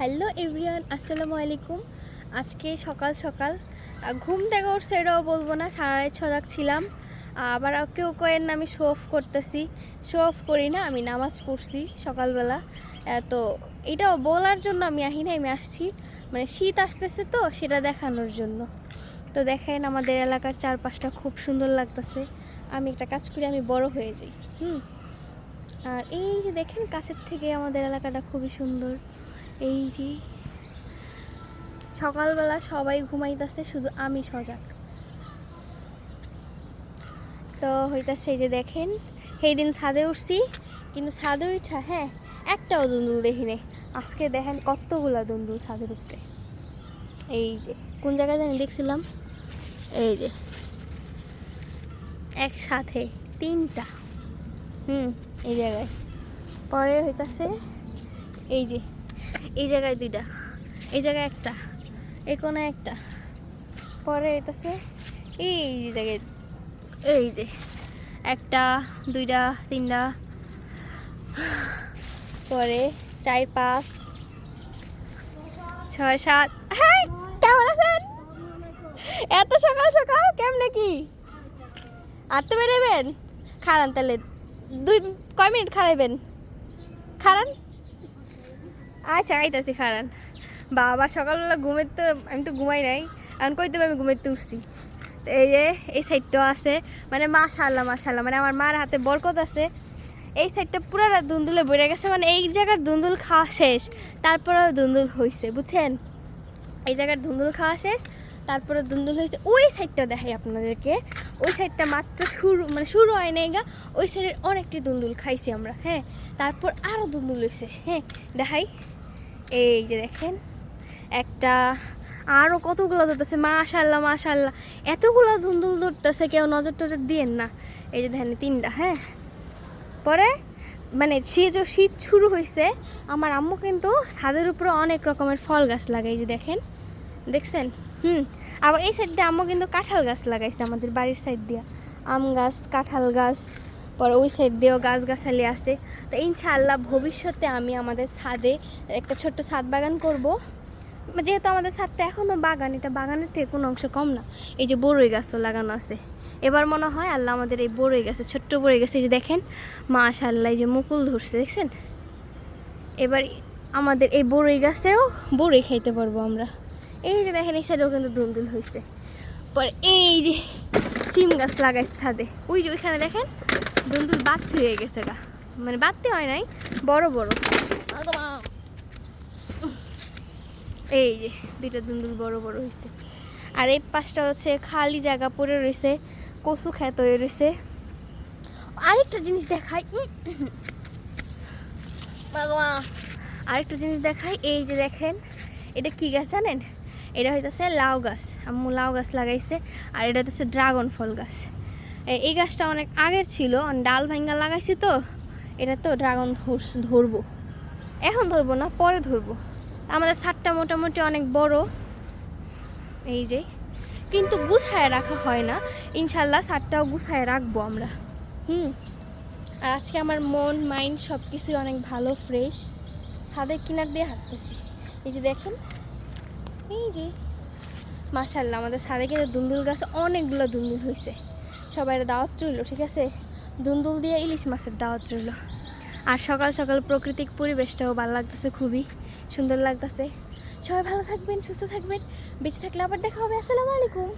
Hello everyone আসসালামু আলাইকুম আজকে সকাল সকাল ঘুম থেকে উঠছে এটাও বলব না সারা রাত সজাগ ছিলাম। আবার কেউ কয়েন না আমি শো অফ করতেছি। শো অফ করি না, আমি নামাজ পড়ছি সকালবেলা। তো এটাও বলার জন্য আমি আহি না আমি আসছি। মানে শীত আসতেছে তো, সেটা দেখানোর জন্য। তো দেখেন, আমাদের এলাকার চারপাশটা খুব সুন্দর লাগতেছে। আমি একটা কাজ করি, আমি বড় হয়ে যাই। হুম। আর এই যে দেখেন, কাছের থেকে আমাদের এলাকাটা খুবই সুন্দর। এই যে সকালবেলা সবাই ঘুমাইতেছে, শুধু আমি সজাগ। তো হইতাছে এই যে দেখেন সেই দিন ছাদে উঠছি, কিন্তু ছাদে উঠা হ্যাঁ একটাও দুন্দুল দেখিনি আজকে দেখেন কতগুলা দুন্দুল ছাদের উপরে। এই যে, কোন জায়গায় জানি দেখছিলাম? এই যে, একসাথে তিনটা। হুম, এই জায়গায়। পরে হইতাছে, এই যে এই জায়গায় দুইটা, এই জায়গায় একটা, এই কোনায় একটা। পরে হইতাছে এই জায়গায়, এই যে একটা, দুইটা, তিনটা। পরে চার, পাঁচ, ছয়, সাত। হ্যাঁ কেমন আছেন? এত সকাল সকাল, কেমনে কি? আর তো বেরোবেন খারান তাহলে। দুই, কয় মিনিট খারাইবেন খারান আচ্ছা আইতাছি খারান। বাবা, সকালবেলা ঘুমের তো আমি তো ঘুমাই নাই। এখন কইতে হবে আমি ঘুমের তো উঠছি। তো এই যে, এই সাইডটাও আছে। মানে মাশাল্লাহ মাশাল্লাহ মানে আমার মার হাতে বরকত আছে। এই সাইডটা পুরোটা দুন্দুলে বেড়ে গেছে। মানে এই জায়গার দুন্দুল খাওয়া শেষ। তারপরেও দুন্দুল হয়েছে বুঝছেন? এই জায়গার দুন্দুল খাওয়া শেষ। তারপরে দুন্দুল হয়েছে ওই সাইডটা দেখাই আপনাদেরকে। ওই সাইডটা মাত্র শুরু মানে শুরু হয় নাই গা। ওই সাইডের অনেকটি দুন্দুল খাইছি আমরা হ্যাঁ? তারপর আরও দুন্দুল হয়েছে হ্যাঁ? দেখাই। এই যে দেখেন, একটা আরও কতগুলো ধরতেছে মাশাল্লাহ মাশাল্লাহ এতগুলো ধুন্দুল ধরতেছে, কেউ নজর টজর দিয়েন না। এই যে দেখেন, তিনটা হ্যাঁ? পরে মানে সে যে শীত শুরু হয়েছে আমার আম্মু কিন্তু ছাদের উপরে অনেক রকমের ফল গাছ লাগাই যে দেখেন। দেখছেন? হুম। আবার এই সাইড দিয়ে আম্মু কিন্তু কাঁঠাল গাছ লাগাইছে আমাদের বাড়ির সাইড দিয়ে। আম গাছ, কাঁঠাল গাছ পরে ওই সাইড দিয়েও গাছ গাছালি আছে। তো ইনশাআল্লাহ ভবিষ্যতে আমি আমাদের ছাদে একটা ছোট্ট ছাদ বাগান করব। যেহেতু আমাদের ছাদটা এখনও বাগান, এটা বাগানের থেকে কোনো অংশ কম না। এই যে বড়ই গাছও লাগানো আছে। এবার মনে হয় আল্লাহ আমাদের এই বড়ই গাছে, ছোট্ট বড়ই গাছে যে দেখেন মাশাল্লাহ এই যে মুকুল ধরছে, দেখছেন? এবার আমাদের এই বড়ই গাছেও বড়ই খাইতে পারব আমরা। এই যে দেখেন, এই সাইডেও কিন্তু দুন্দুল হয়েছে পর এই যে সিম গাছ লাগাইছে ছাদে। ওই যে ওইখানে দেখেন দুন্দুল বাড়তি হয়ে গেছে গা। মানে বাড়তি হয় নাই, বড় বড়। এই যে, দুইটা দুন্দুল বড় বড় হয়েছে আর এই পাশটা হচ্ছে খালি জায়গা পড়ে রয়েছে কচু খেত হয়ে রয়েছে আরেকটা জিনিস দেখাই আরেকটা জিনিস দেখাই, এই যে দেখেন, এটা কি গাছ জানেন? এটা হইতেছে লাউ গাছ, আম্মু লাউ গাছ লাগাইছে, আর এটা হচ্ছে ড্রাগন ফল গাছ। এই গাছটা অনেক আগের ছিল ডাল ভাঙ্গা লাগাইছি তো, এটা তো ড্রাগন ধরবো। এখন ধরবো না, পরে ধরবো। আমাদের ছাদটা মোটামুটি অনেক বড়, এই যে। কিন্তু গুছায় রাখা হয় না। ইনশাল্লাহ ছাদটাও গুছায় রাখব আমরা। হুম। আর আজকে আমার মন, মাইন্ড সব কিছুই অনেক ভালো, ফ্রেশ। ছাদের কিনার দিয়ে হাঁটতেছি। এই যে দেখেন, এই যে। মাশাল্লাহ, আমাদের ছাদে কিন্তু দুন্দুল গাছ অনেকগুলো দুন্দুল হয়েছে সবাই দাওয়াত রইল, ঠিক আছে? দুন্দুল দিয়ে ইলিশ মাছের দাওয়াত রইল। আর সকাল সকাল প্রাকৃতিক পরিবেশটাও ভালো লাগতেছে খুবই, সুন্দর লাগতেছে। সবাই ভালো থাকবেন, সুস্থ থাকবেন। বেঁচে থাকলে আবার দেখা হবে। আসসালামু আলাইকুম।